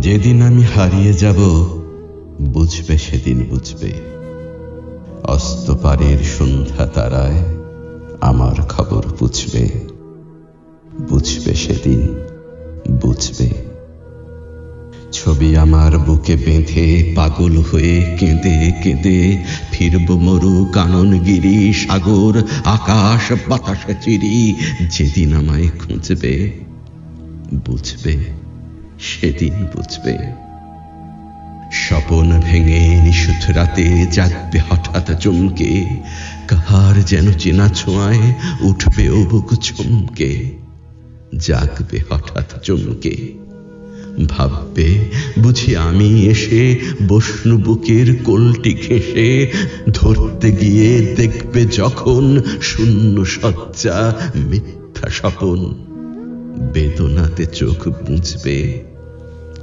যেদিন আমি হারিয়ে যাব, বুঝবে সেদিন বুঝবে। অস্তপারের সন্ধ্যা তারায় আমার খবর বুঝবে। বুঝবে সেদিন বুঝবে। ছবি আমার বুকে বেঁধে, পাগল হয়ে কেঁদে কেঁদে ফিরব মরু কাননগিরি, সাগর, আকাশ, বাতাসে, চিরি, যেদিন আমায় খুঁজবে, বুঝবে। সেদিন বুঝবে। স্বপন ভেঙে নিশুথ রাতে জাগবে হঠাৎ চমকে। কাহার যেন চেনা ছোঁয়ায় উঠবে ও বুক চমকে জাগবে হঠাৎ চমকে। ভাববে, বুঝি আমি এসে বসনু বুকের কোলটি ঘেঁষে ধরতে গিয়ে দেখবে যখন শূন্য সজ্জা মিথ্যা স্বপন। বেদনাতে চোখ বুঝবে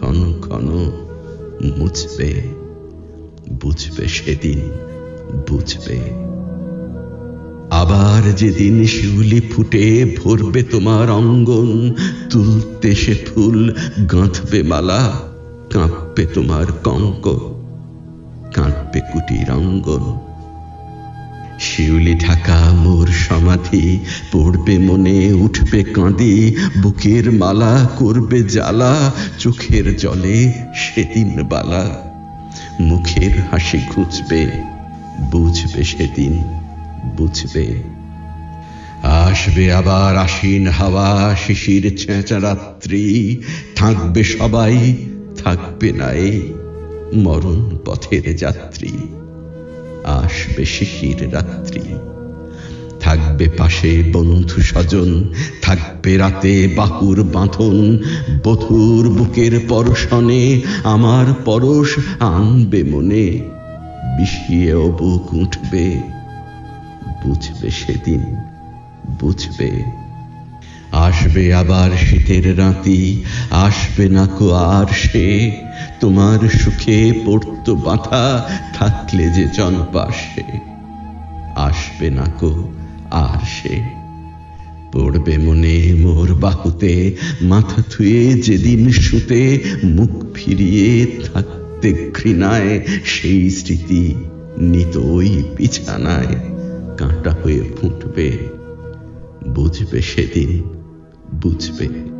ক্ষণ ক্ষণ মুছবে, বুঝবে সেদিন, বুঝবে। আবার যেদিন শিউলি ফুটে ভরবে তোমার অঙ্গন, তুলতে সে ফুল গাঁথবে মালা, কাঁপবে তোমার কঙ্ক কাঁপবে কুটির অঙ্গন। শিউলি ঢাকা, মোর সমাধি। পড়বে মনে, উঠবে কাঁদি। বুকের মালা করবে জ্বালা। চোখের জলে সেদিন বালা। মুখের হাসি ঘুচবে বুঝবে সেদিন, বুঝবে। আসবে আবার আশ্বিন হাওয়া, শিশির ছেঁচা রাত্রি। থাকবে সবাই, থাকবে না এই মরণ পথের যাত্রী। আসবে শিশির রাত্রি। থাকবে পাশে বন্ধু স্বজন, থাকবে রাতে বাহুর বাঁধন, বধুর বুকের পরশনে আমার পরশ আনবে মনে, বিষিয়েও বুক উঠবে, বুঝবে সেদিন, বুঝবে। আসবে আবার শীতের রাতি, আসবে না কো আর সে তোমার সুখে পড়তো বাঁধা থাকলে যে জনপাশে। আসবে না কো আর সে। পড়বে মনে মোর বাহুতে, মাথা থুয়ে যেদিন শুতে, মুখ ফিরিয়ে থাকতে ঘৃণায়, সেই স্মৃতি নিত ওই বিছানায়। কাঁটা হয়ে ফুটবে, বুঝবে সেদিন, বুঝবে।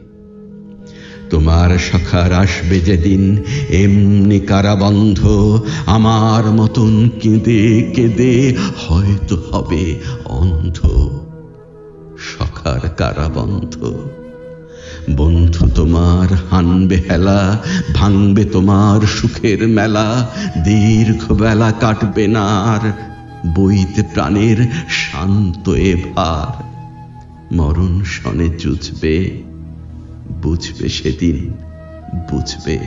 তোমার সখার আসবে যেদিন, এমনি কারাবন্ধ আমার মতন কেঁদে কেঁদে হয়তো হবে অন্ধ সখার কারাবন্ধ। বন্ধু তোমার হানবে হেলা, ভাঙবে তোমার সুখের মেলা দীর্ঘ বেলা কাটবে না আর বইতে প্রাণের শান্ত এ ভার মরণ সনে জুঝবে বুঝবে সেদিন, বুঝবে।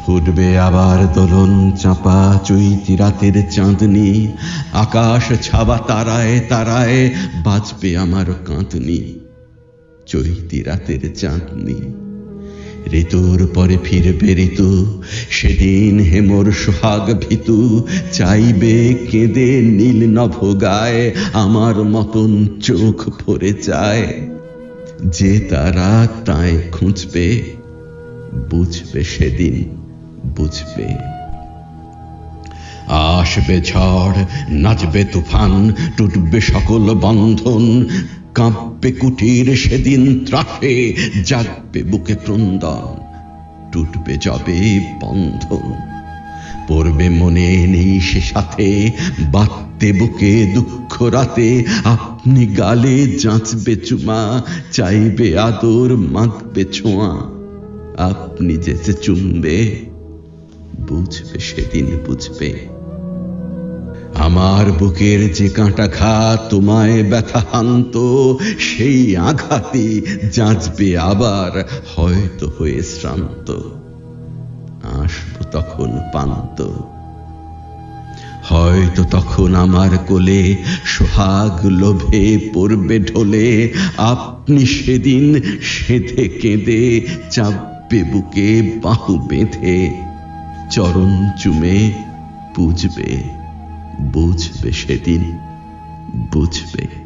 ফুটবে আবার দোলন চাপা চৈতি রাতের চাঁদনি, আকাশ ছাবা তারায় তারায় বাজবে আমার কাঁদনি, চৈতি রাতের চাঁদনি। ঋতুর পরে ফিরবে ঋতু, সেদিন হেমর সোহাগ ভীতু চাইবে কেঁদে নীল নভ গায় আমার মতন চোখ ভরে যায়। যে তারা তাই খুঁজবে, বুঝবে সেদিন বুঝবে। আসবে ঝড়, নাচবে তুফান, টুটবে সকল বন্ধন, কাঁপবে কুটির সেদিন ত্রাসে, জাগবে বুকে ক্রন্দন, টুটবে যাবে বন্ধন। পড়বে মনে নেই সে সাথে বাত্তে বুকে দুঃখ রাতে, আপনি গালে যাঁচবে চুমা, চাইবে আদর, মাখবে ছোঁয়া, আপনি যেতে চুমবে, বুঝবে সেদিন বুঝবে। আমার বুকের যে কাঁটা খা তোমায় ব্যথা হান্ত, সেই আঘাতে যাঁচবে আবার, হয়তো হয়ে শ্রান্ত। আসব তখন পান্ত। হয়তো তখন আমার কোলে সোহাগ লোভে পড়বে ঢোলে, আপনি সেদিন সেধে কেঁদে চাপবে বুকে বাহু বেঁধে, চরণ চুমে বুঝবে বুঝবে সেদিন, বুঝবে।